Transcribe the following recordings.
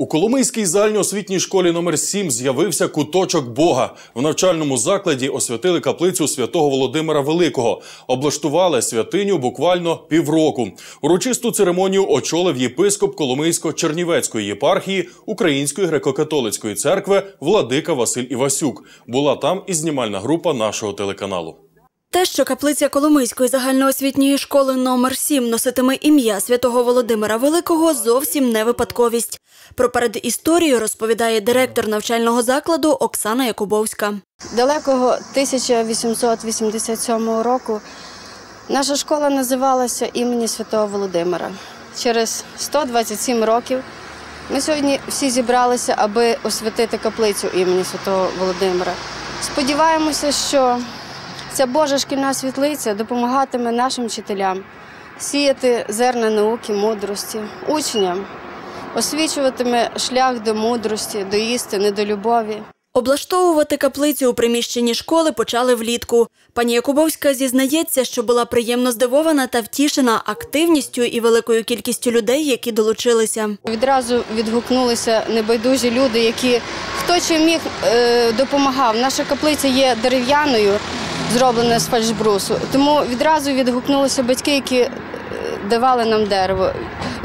У Коломийській загальноосвітній школі номер 7 з'явився куточок Бога. В навчальному закладі освятили каплицю святого Володимира Великого. Облаштували святиню буквально півроку. Урочисту церемонію очолив єпископ Коломийсько-Чернівецької єпархії Української греко-католицької церкви Владика Василь Івасюк. Була там і знімальна група нашого телеканалу. Те, що каплиця Коломийської загальноосвітньої школи номер 7 носитиме ім'я святого Володимира Великого, зовсім не випадковість. Про передісторію розповідає директор навчального закладу Оксана Якубовська. Далекого 1887 року наша школа називалася імені Святого Володимира. Через 127 років ми сьогодні всі зібралися, аби освятити каплицю імені Святого Володимира. Сподіваємося, що ця Божа шкільна світлиця допомагатиме нашим вчителям сіяти зерна науки, мудрості, учням, освічуватиме шлях до мудрості, до істини, до любові. Облаштовувати каплицю у приміщенні школи почали влітку. Пані Якубовська зізнається, що була приємно здивована та втішена активністю і великою кількістю людей, які долучилися. Відразу відгукнулися небайдужі люди, які хто чим міг е, допомагав. Наша каплиця є дерев'яною, зроблена з фальшбрусу. Тому відразу відгукнулися батьки, які е, давали нам дерево.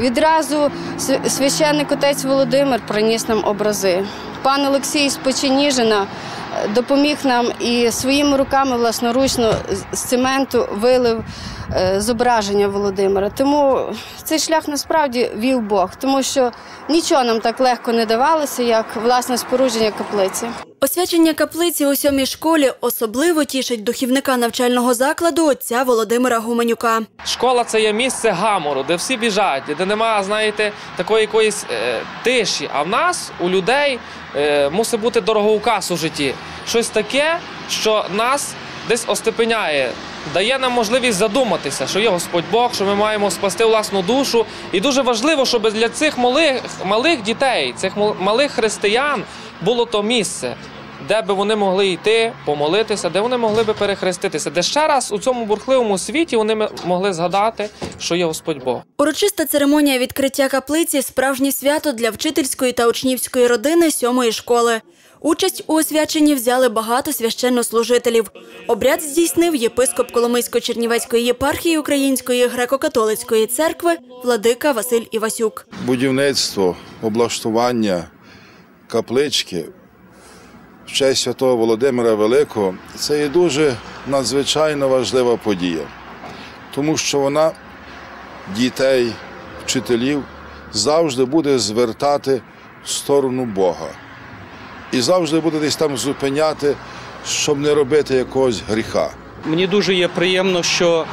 Відразу св- священник отець Володимир приніс нам образи. Пан Олексій з Печеніжина допоміг нам і своїми руками власноручно з- цементу вилив е, зображення Володимира. Тому цей шлях насправді вів Бог, тому що нічого нам так легко не давалося, як власне спорудження каплиці. Освячення каплиці у сьомій школі особливо тішить духівника навчального закладу отця Володимира Гуменюка. Школа це є місце гамору, де всі біжать, де немає, знаєте, такої якоїсь е, тиші. А в нас, у людей, е, мусить бути дороговказ у житті. Щось таке, що нас десь остепеняє, дає нам можливість задуматися, що є Господь Бог, що ми маємо спасти власну душу. І дуже важливо, щоб для цих малих, малих дітей, цих мал- малих християн було то місце. Де би вони могли йти, помолитися, де вони могли би перехреститися, де ще раз у цьому бурхливому світі вони могли згадати, що є Господь Бог. Урочиста церемонія відкриття каплиці справжнє свято для вчительської та учнівської родини сьомої школи. Участь у освяченні взяли багато священнослужителів. Обряд здійснив єпископ Коломийсько-Чернівецької єпархії Української греко-католицької церкви владика Василь Івасюк. будівництво, облаштування каплички в честь святого Володимира Великого це є дуже надзвичайно важлива подія, тому що вона дітей, вчителів завжди буде звертати в сторону Бога і завжди буде десь там зупиняти, щоб не робити якогось гріха. Мені дуже є приємно, що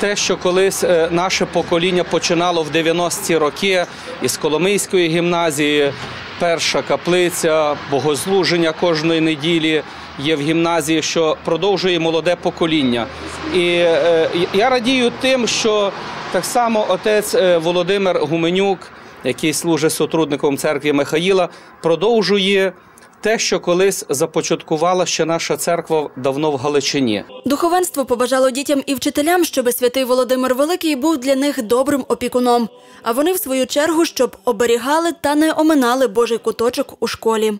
те, що колись е, наше покоління починало в 90-ті роки із Коломийської гімназії, перша каплиця, богослуження кожної неділі є в гімназії, що продовжує молоде покоління. І е, я радію тим, що так само отець е, Володимир Гуменюк, який служить сотрудником церкви Михаїла, продовжує те, що колись започаткувала ще наша церква давно в Галичині. Духовенство побажало дітям і вчителям, щоби святий Володимир Великий був для них добрим опікуном. А вони, в свою чергу, щоб оберігали та не оминали Божий куточок у школі.